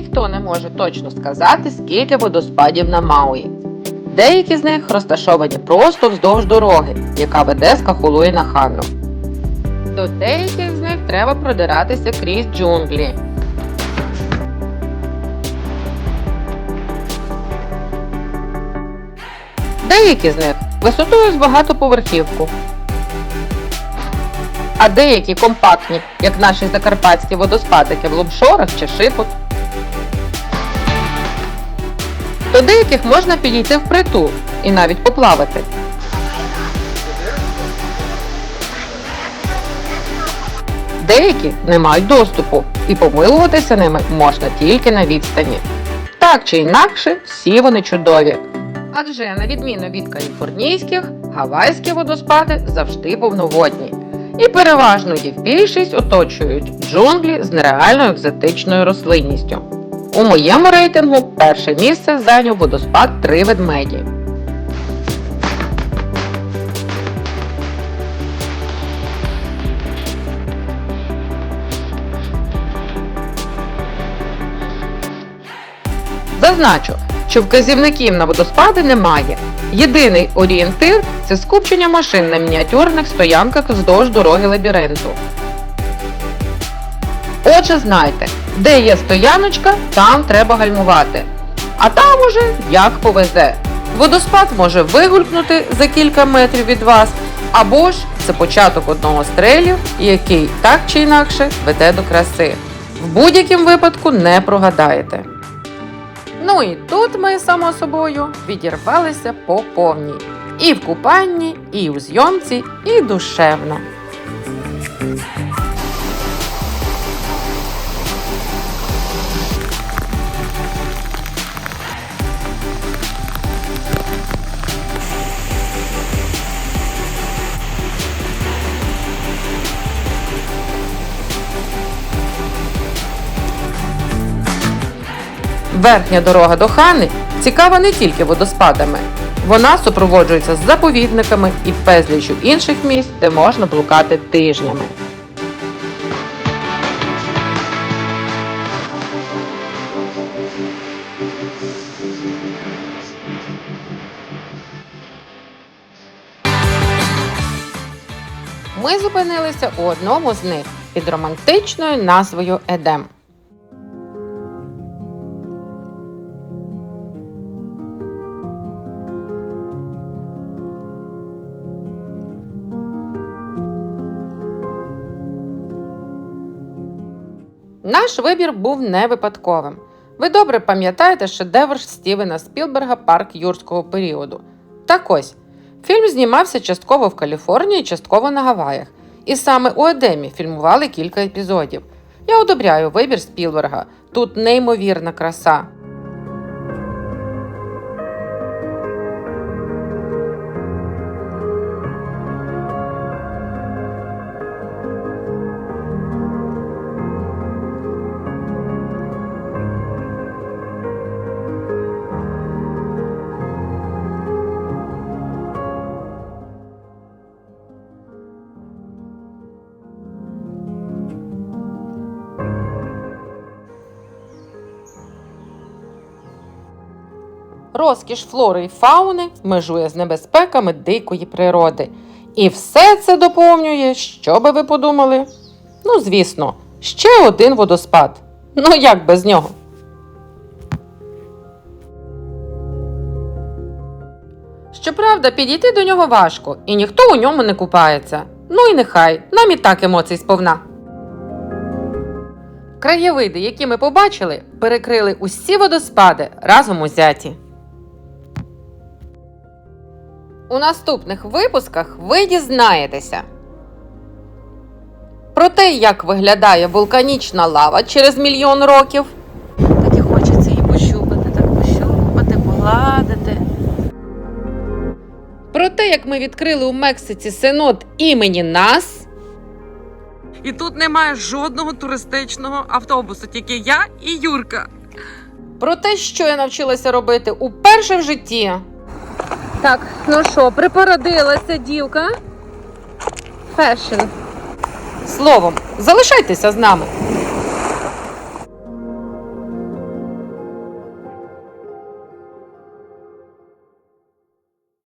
ніхто не може точно сказати, скільки водоспадів на Мауї. Деякі з них розташовані просто вздовж дороги, яка веде з Кахулуї на Хану. До деяких з них треба продиратися крізь джунглі. Деякі з них висотою з багатоповерхівку, а деякі компактні, як наші закарпатські водоспадики в Лумшорах чи Шипот. До деяких можна підійти впритул і навіть поплавати. Деякі не мають доступу, і помилуватися ними можна тільки на відстані. Так чи інакше, всі вони чудові. Адже, на відміну від каліфорнійських, гавайські водоспади завжди повноводні. І переважно їх більшість оточують джунглі з нереально екзотичною рослинністю. У моєму рейтингу перше місце зайняв водоспад Три ведмеді. Зазначу, що вказівників на водоспади немає. Єдиний орієнтир це скупчення машин на мініатюрних стоянках вздовж дороги лабіринту. Отже, знайте, де є стояночка, там треба гальмувати. А там уже як повезе. Водоспад може вигулькнути за кілька метрів від вас, або ж це початок одного з трейлів, який так чи інакше веде до краси. В будь-якому випадку не прогадаєте. Ну і тут ми, само собою, відірвалися по повній. І в купанні, і у зйомці, і душевно. Верхня дорога до Хани цікава не тільки водоспадами. Вона супроводжується з заповідниками і безлічю інших місць, де можна блукати тижнями. Ми зупинилися у одному з них під романтичною назвою Едем. Наш вибір був не випадковим. Ви добре пам'ятаєте шедевр Стівена Спілберга Парк юрського періоду. Так ось, фільм знімався частково в Каліфорнії, частково на Гаваях. І саме у Едемі фільмували кілька епізодів. Я одобряю вибір Спілберга. Тут неймовірна краса. Розкіш флори і фауни межує з небезпеками дикої природи. І все це доповнює, що би ви подумали? Ну, звісно, ще один водоспад. Ну як без нього? Щоправда, підійти до нього важко, і ніхто у ньому не купається. Ну і нехай, нам і так емоцій сповна. Краєвиди, які ми побачили, перекрили усі водоспади разом узяті. У наступних випусках ви дізнаєтеся про те, як виглядає вулканічна лава через мільйон років. Так і хочеться її пощупати, так пощупати, погладити. Про те, як ми відкрили у Мексиці синод імені нас. І тут немає жодного туристичного автобусу, тільки я і Юрка. Про те, що я навчилася робити уперше в житті. Так, ну що, припородилася дівка. Фешн. Словом, залишайтеся з нами.